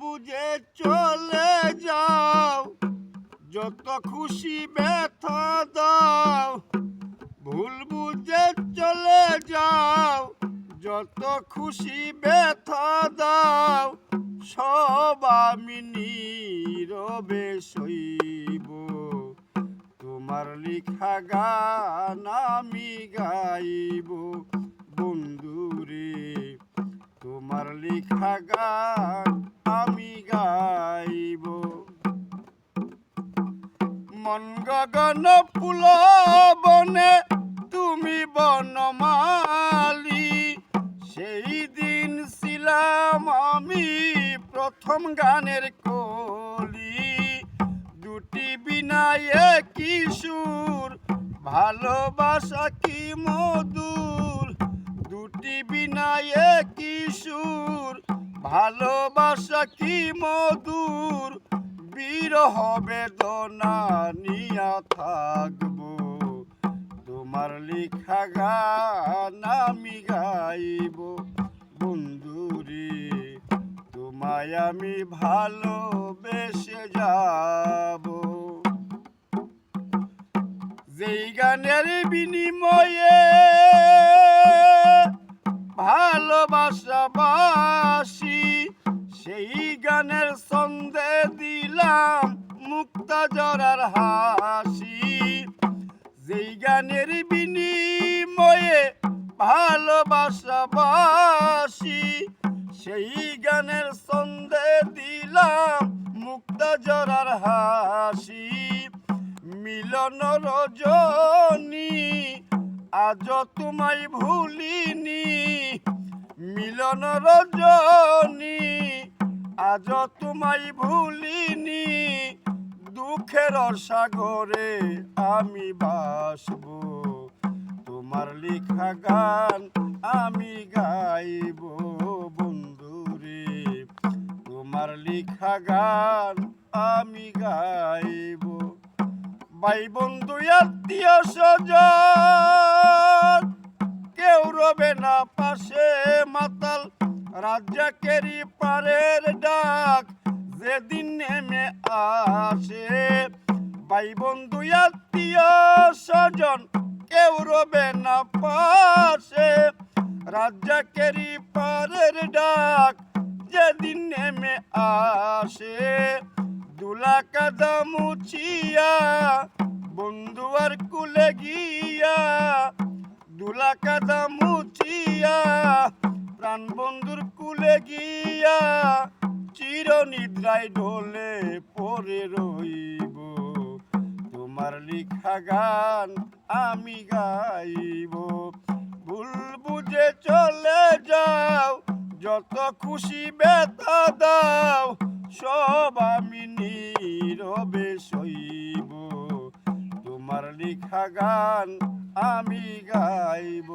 বুঝে চলে যাও। যত খুশি ব্যথা দাও, ভুল বুঝে চলে যাও। যত খুশি ব্যথা দাও, সব আমি নীরবে সইব। তোমার লিখা গান আমি গাইব। বন্ধুরে, তোমার লিখা গান গগন ফুল বনে, তুমি বনমালি সেই দিন ছিলাম আমি প্রথম গানের কলি। দুটি বিনায়ে কিশোর ভালোবাসা কি মধুর? দুটি বিনায়ে কিশোর ভালোবাসা কি মধুর? বিরহ বেদনা থাকব। তোমার লেখা গান আমি গাইব। বন্ধুরে, তোমায় আমি ভালোবেসে যাব। যেই গানের বিনিময়ে ভালোবাসা বাসি, সেই গানের সন্ধে দিলাম মুক্তা জরার হাসি গানের বিনিময়ে ভালোবাসা বাসি। সেই গানের সন্ধে দিলাম মুক্তা জরার হাসি। মিলন রজনী আজ তোমায় ভুলিনি। মিলন রজনী আজ তোমায় ভুলিনি। দুঃখের সাগরে আমি বাসব। তোমার লেখা গান আমি গাইব বন্ধুরে। তোমার লেখা গান আমি গাইব। ভাই বন্ধু, আত্মীয় স্বজন, কেউ রবে না পাশে মাতাল। রাজ্জাকেরই পারের ডাক যেদিন নেমে আসে ভাই বন্ধু আত্মীয় স্বজন কেউ রবে না পাশে। রাজ্জাকেরই পারের ডাক যেদিন নেমে আসে, দুলা কাদা মুছিয়া, বন্ধু আর কুলে গিয়া। দুলা কাদা মুছিয়া, প্রাণ বন্ধুর কুলে গিয়া। নিদ্রায় ঢোলে পরে রইব। তোমার লিখা গান আমি গাইব। ভুল বুঝে চলে যাও, যত খুশি ব্যথা দাও, সব আমি নীরবে সইব। তোমার লিখা গান আমি গাইব।